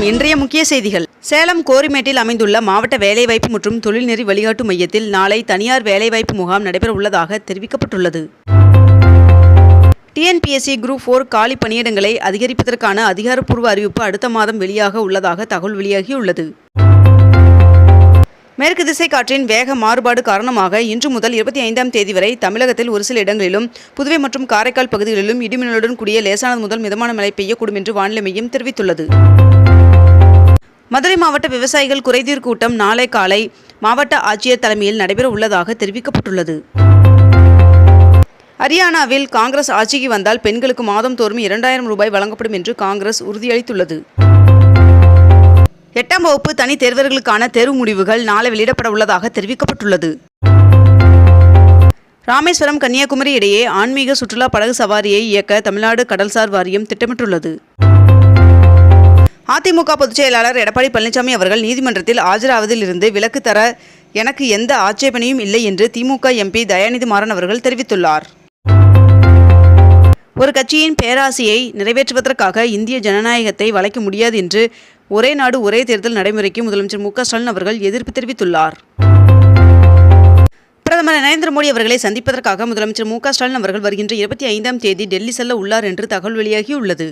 வணக்கம் இன்றைய முக்கிய செய்திகள். சேலம் கோரிமேட்டில் அமைந்துள்ள மாவட்ட வேலைவாய்ப்பு மற்றும் தொழில்நெறி வழிகாட்டு மையத்தில் நாளை தனியார் வேலைவாய்ப்பு முகாம் நடைபெற உள்ளதாக தெரிவிக்கப்பட்டுள்ளது. டிஎன்பிஎஸ்சி குரூப் ஃபோர் காலி பணியிடங்களை அதிகரிப்பதற்கான அதிகாரப்பூர்வ அறிவிப்பு அடுத்த மாதம் வெளியாக உள்ளதாக தகவல் வெளியாகியுள்ளது. மேற்கு திசை காற்றின் வேக மாறுபாடு காரணமாக இன்று முதல் இருபத்தி ஐந்தாம் தேதி வரை தமிழகத்தில் ஒரு சில இடங்களிலும் புதுவை மற்றும் காரைக்கால் பகுதிகளிலும் இடிமின்னலுடன் கூடிய லேசானது முதல் மிதமான மழை பெய்யக்கூடும் என்று வானிலை மையம் தெரிவித்துள்ளது. மதுரை மாவட்ட விவசாயிகள் குறைதீர் கூட்டம் நாளை காலை மாவட்ட ஆட்சியர் தலைமையில் நடைபெற உள்ளதாக தெரிவிக்கப்பட்டுள்ளது. ஹரியானாவில் காங்கிரஸ் ஆட்சிக்கு வந்தால் பெண்களுக்கு மாதம் தோறும் இரண்டாயிரம் ரூபாய் வழங்கப்படும் என்று காங்கிரஸ் உறுதியளித்துள்ளது. எட்டாம் வகுப்பு தனி தேர்வர்களுக்கான தேர்வு முடிவுகள் நாளை வெளியிடப்பட உள்ளதாக தெரிவிக்கப்பட்டுள்ளது. ராமேஸ்வரம் கன்னியாகுமரி இடையே ஆன்மீக சுற்றுலா படகு சவாரியை இயக்க தமிழ்நாடு கடல்சார் வாரியம் திட்டமிட்டுள்ளது. அதிமுக பொதுச் செயலாளர் எடப்பாடி பழனிசாமி அவர்கள் நீதிமன்றத்தில் ஆஜராவதில் இருந்து விலக்கு தர எனக்கு எந்த ஆட்சேபனையும் இல்லை என்று திமுக எம்பி தயாநிதி மாறன் அவர்கள் தெரிவித்துள்ளார். ஒரு கட்சியின் பேராசையை நிறைவேற்றுவதற்காக இந்திய ஜனநாயகத்தை வளைக்க முடியாது என்று ஒரே நாடு ஒரே தேர்தல் நடைமுறைக்கு முதலமைச்சர் மு க ஸ்டாலின் அவர்கள் எதிர்ப்பு தெரிவித்துள்ளார். பிரதமர் நரேந்திர மோடி அவர்களை சந்திப்பதற்காக முதலமைச்சர் மு க ஸ்டாலின் அவர்கள் வருகின்ற இருபத்தி ஐந்தாம் தேதி டெல்லி செல்ல உள்ளார் என்று தகவல் வெளியாகியுள்ளது.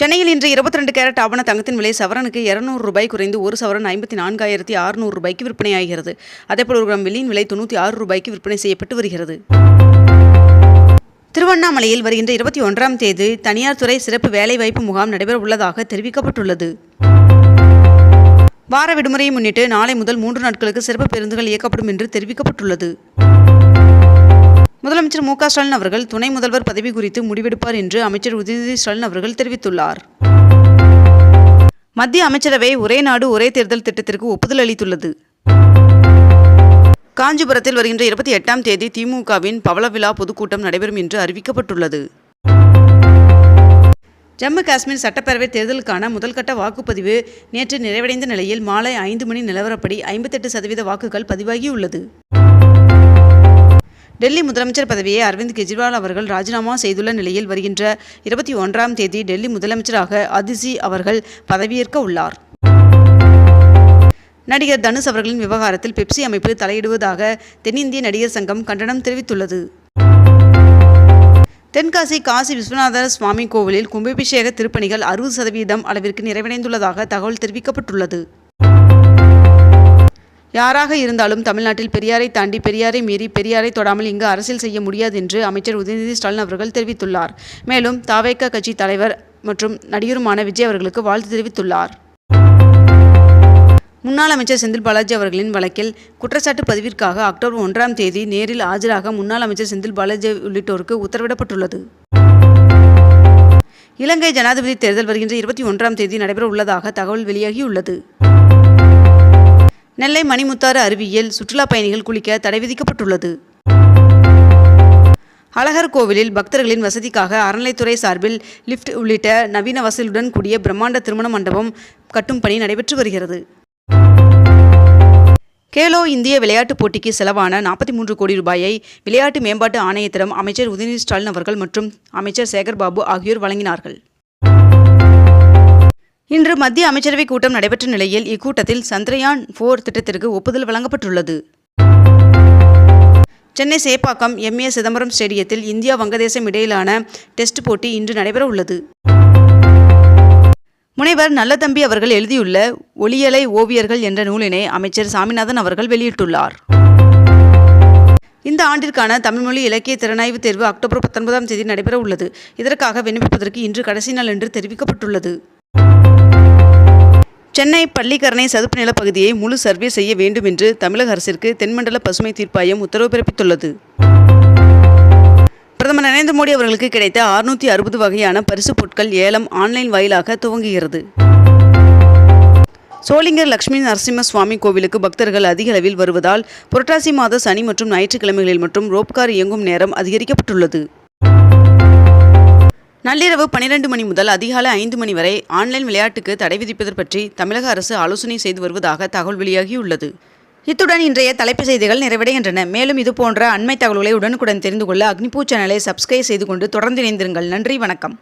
சென்னையில் இன்று இருபத்தி ரெண்டு கேரட் ஆவண தங்கத்தின் விலை சவரனுக்கு இருநூறு ரூபாய் குறைந்து ஒரு சவரன் ஐம்பத்தி நான்காயிரத்தி அறுநூறு ரூபாய்க்கு விற்பனையாகிறது. அதேபோல் ஒரு கிராம் வெள்ளியின் விலை தொண்ணூற்றி ஆறு ரூபாய்க்கு விற்பனை செய்யப்பட்டு வருகிறது. திருவண்ணாமலையில் வருகின்ற இருபத்தி ஒன்றாம் தேதி தனியார் துறை சிறப்பு வேலைவாய்ப்பு முகாம் நடைபெற உள்ளதாக தெரிவிக்கப்பட்டுள்ளது. வார விடுமுறையை முன்னிட்டு நாளை முதல் மூன்று நாட்களுக்கு சிறப்பு பேருந்துகள் இயக்கப்படும் என்று தெரிவிக்கப்பட்டுள்ளது. முதலமைச்சர் மு ஸ்டாலின் அவர்கள் துணை முதல்வர் பதவி குறித்து முடிவெடுப்பார் என்று அமைச்சர் உதயநிதி ஸ்டாலின் அவர்கள் தெரிவித்துள்ளார். மத்திய அமைச்சரவை ஒரே நாடு ஒரே தேர்தல் திட்டத்திற்கு ஒப்புதல் அளித்துள்ளது. காஞ்சிபுரத்தில் வருகின்ற இருபத்தி எட்டாம் தேதி திமுகவின் பவள விழா பொதுக்கூட்டம் நடைபெறும் என்று அறிவிக்கப்பட்டுள்ளது. ஜம்மு காஷ்மீர் சட்டப்பேரவை தேர்தலுக்கான முதல்கட்ட வாக்குப்பதிவு நேற்று நிறைவடைந்த நிலையில் மாலை ஐந்து மணி நிலவரப்படி ஐம்பத்தெட்டு சதவீத வாக்குகள் பதிவாகியுள்ளது. டெல்லி முதலமைச்சர் பதவியை அரவிந்த் கெஜ்ரிவால் அவர்கள் ராஜினாமா செய்துள்ள நிலையில் வருகின்ற இருபத்தி ஒன்றாம் தேதி டெல்லி முதலமைச்சராக அதிசி அவர்கள் பதவியேற்க உள்ளார். நடிகர் தனுஷ் அவர்களின் விவகாரத்தில் பெப்சி அமைப்பு தலையிடுவதாக தென்னிந்திய நடிகர் சங்கம் கண்டனம் தெரிவித்துள்ளது. தென்காசி காசி விஸ்வநாதர் சுவாமி கோவிலில் கும்பாபிஷேக திருப்பணிகள் அறுபது சதவீதம் அளவிற்கு நிறைவடைந்துள்ளதாக தகவல் தெரிவிக்கப்பட்டுள்ளது. யாராக இருந்தாலும் தமிழ்நாட்டில் பெரியாரை தாண்டி பெரியாரை மீறி பெரியாரை தொடாமல் இங்கு அரசியல் செய்ய முடியாது என்று அமைச்சர் உதயநிதி ஸ்டாலின் அவர்கள் தெரிவித்துள்ளார். மேலும் தாவேக கட்சி தலைவர் மற்றும் நடிகருமான விஜய் அவர்களுக்கு வாழ்த்து தெரிவித்துள்ளார். முன்னாள் அமைச்சர் செந்தில் பாலாஜி அவர்களின் வழக்கில் குற்றச்சாட்டு பதிவிற்காக அக்டோபர் ஒன்றாம் தேதி நேரில் ஆஜராக முன்னாள் அமைச்சர் செந்தில் பாலாஜி உள்ளிட்டோருக்கு உத்தரவிடப்பட்டுள்ளது. இலங்கை ஜனாதிபதி தேர்தல் வருகின்ற இருபத்தி ஒன்றாம் தேதி நடைபெற உள்ளதாக தகவல் வெளியாகியுள்ளது. நெல்லை மணிமுத்தாறு அருவியில் சுற்றுலா பயணிகள் குளிக்க தடை விதிக்கப்பட்டுள்ளது. அழகர் கோவிலில் பக்தர்களின் வசதிக்காக அறநிலைத்துறை சார்பில் லிஃப்ட் உள்ளிட்ட நவீன வசதியுடன் கூடிய பிரம்மாண்ட திருமண மண்டபம் கட்டும் பணி நடைபெற்று வருகிறது. கேலோ இந்திய விளையாட்டுப் போட்டிக்கு செலவான நாற்பத்தி மூன்று கோடி ரூபாயை விளையாட்டு மேம்பாட்டு ஆணையத்திடம் அமைச்சர் உதயநிதி ஸ்டாலின் அவர்கள் மற்றும் அமைச்சர் சேகர்பாபு ஆகியோர் வழங்கினார்கள். இன்று மத்திய அமைச்சரவை கூட்டம் நடைபெற்ற நிலையில் இக்கூட்டத்தில் சந்திரயான் போர் திட்டத்திற்கு ஒப்புதல் வழங்கப்பட்டுள்ளது. சென்னை சேப்பாக்கம் எம்ஏ சிதம்பரம் ஸ்டேடியத்தில் இந்தியா வங்கதேசம் இடையிலான டெஸ்ட் போட்டி இன்று நடைபெற உள்ளது. முனைவர் நல்லதம்பி அவர்கள் எழுதியுள்ள ஒளியலை ஓவியர்கள் என்ற நூலினை அமைச்சர் சாமிநாதன் அவர்கள் வெளியிட்டுள்ளார். இந்த ஆண்டிற்கான தமிழ்மொழி இலக்கிய திறனாய்வு தேர்வு அக்டோபர் பத்தொன்பதாம் தேதி நடைபெற உள்ளது. இதற்காக விண்ணப்பிப்பதற்கு இன்று கடைசி நாள் என்று தெரிவிக்கப்பட்டுள்ளது. சென்னை பள்ளிக்கரணை சதுப்பு நிலப்பகுதியை முழு சர்வே செய்ய வேண்டும் என்று தமிழக அரசிற்கு தென்மண்டல பசுமை தீர்ப்பாயம் உத்தரவு பிறப்பித்துள்ளது. பிரதமர் நரேந்திர மோடி அவர்களுக்கு கிடைத்த அறுநூற்றி அறுபது வகையான பரிசு பொருட்கள் ஏலம் ஆன்லைன் வாயிலாக துவங்குகிறது. சோளிங்கர் லட்சுமி நரசிம்ம சுவாமி கோவிலுக்கு பக்தர்கள் அதிக அளவில் வருவதால் புரட்டாசி மாத சனி மற்றும் ஞாயிற்றுக்கிழமைகளில் மற்றும் ரோப்கார் இயங்கும் நேரம் அதிகரிக்கப்பட்டுள்ளது. நள்ளிரவு பனிரெண்டு மணி முதல் அதிகாலை ஐந்து மணி வரை ஆன்லைன் விளையாட்டுக்கு தடை விதிப்பது பற்றி தமிழக அரசு ஆலோசனை செய்து வருவதாக தகவல் வெளியாகியுள்ளது. இத்துடன் இன்றைய தலைப்பு செய்திகள் நிறைவடைகின்றன. மேலும் இதுபோன்ற அண்மை தகவல்களை உடனுக்குடன் தெரிந்து கொள்ள அக்னிபூ சேனலை சப்ஸ்கிரைப் செய்து கொண்டு தொடர்ந்து இணைந்திருங்கள். நன்றி வணக்கம்.